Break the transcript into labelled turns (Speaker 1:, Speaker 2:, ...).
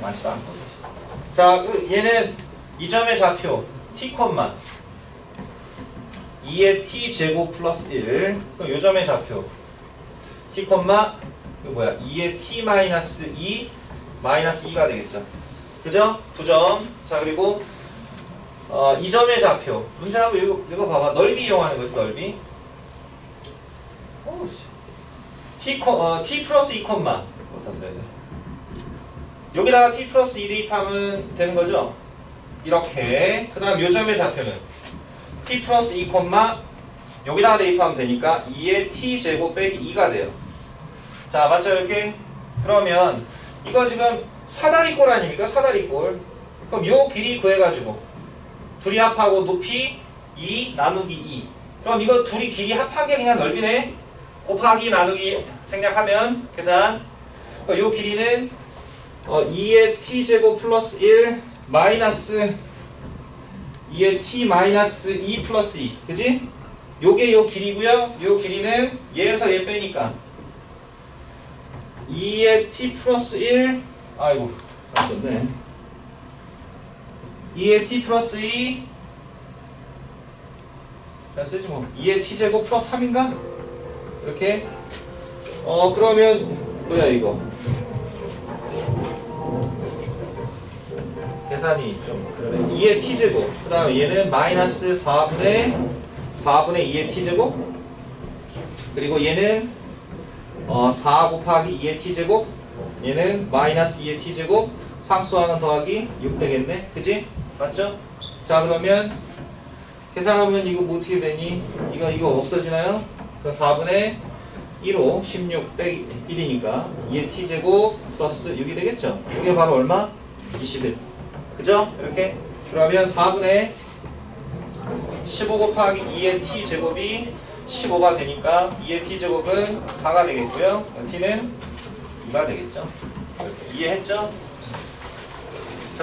Speaker 1: 많지도 않고. 자, 그 얘는 이 점의 좌표 t 콤마 2의 t 제곱 플러스 1. 그럼 요 점의 좌표 t 콤마 이거 뭐야? 2의 t 마이너스 2 마이너스 2가 되겠죠. 그죠? 두 점. 자, 그리고 어, 이 점의 좌표. 문제 한번 읽어, 읽어봐봐. 넓이 이용하는 거지, 넓이. t, 코, 어, t 플러스 2 콤마. 어디다 써야 돼? 여기다가 t 플러스 2 대입하면 되는 거죠? 이렇게. 그 다음 요 점의 좌표는 t 플러스 2 콤마 여기다가 대입하면 되니까 2의 t 제곱 빼기 2가 돼요. 자, 맞죠? 이렇게? 그러면 이거 지금 사다리꼴 아닙니까? 사다리꼴. 그럼 요 길이 구해가지고 둘이 합하고 높이 2 나누기 2. 그럼 이거 둘이 길이 합한 게 그냥 넓이네. 곱하기 나누기 생략하면 계산. 요 길이는 어, 2의 t 제곱 플러스 1 마이너스 2의 t 마이너스 2 플러스 2. 그지? 요게 요 길이고요. 요 길이는 얘에서 얘 빼니까 2의 t 플러스 1 아이고 맞췄네 2의 t 플러스 2 자, 쓰지 뭐. 2의 t 제곱 플러스 3인가? 이렇게. 어, 그러면, 뭐야, 이거. 계산이 좀, 그러네. 2의 t 제곱. 그 다음에 얘는 마이너스 4분의, 4분의 2의 t 제곱. 그리고 얘는, 어, 4 곱하기 2의 t 제곱. 얘는 마이너스 2의 t 제곱. 상수항은 더하기 6 되겠네. 그지? 맞죠? 자, 그러면, 계산하면 이거 뭐 어떻게 되니? 이거 이거 없어지나요? 그 4분의 1호 16 빼기 1이니까 2의 t제곱 플러스 6이 되겠죠? 이게 바로 얼마? 21 그죠? 이렇게 그러면 4분의 15 곱하기 2의 t제곱이 15가 되니까 2의 t제곱은 4가 되겠고요 t는 2가 되겠죠? 이해했죠?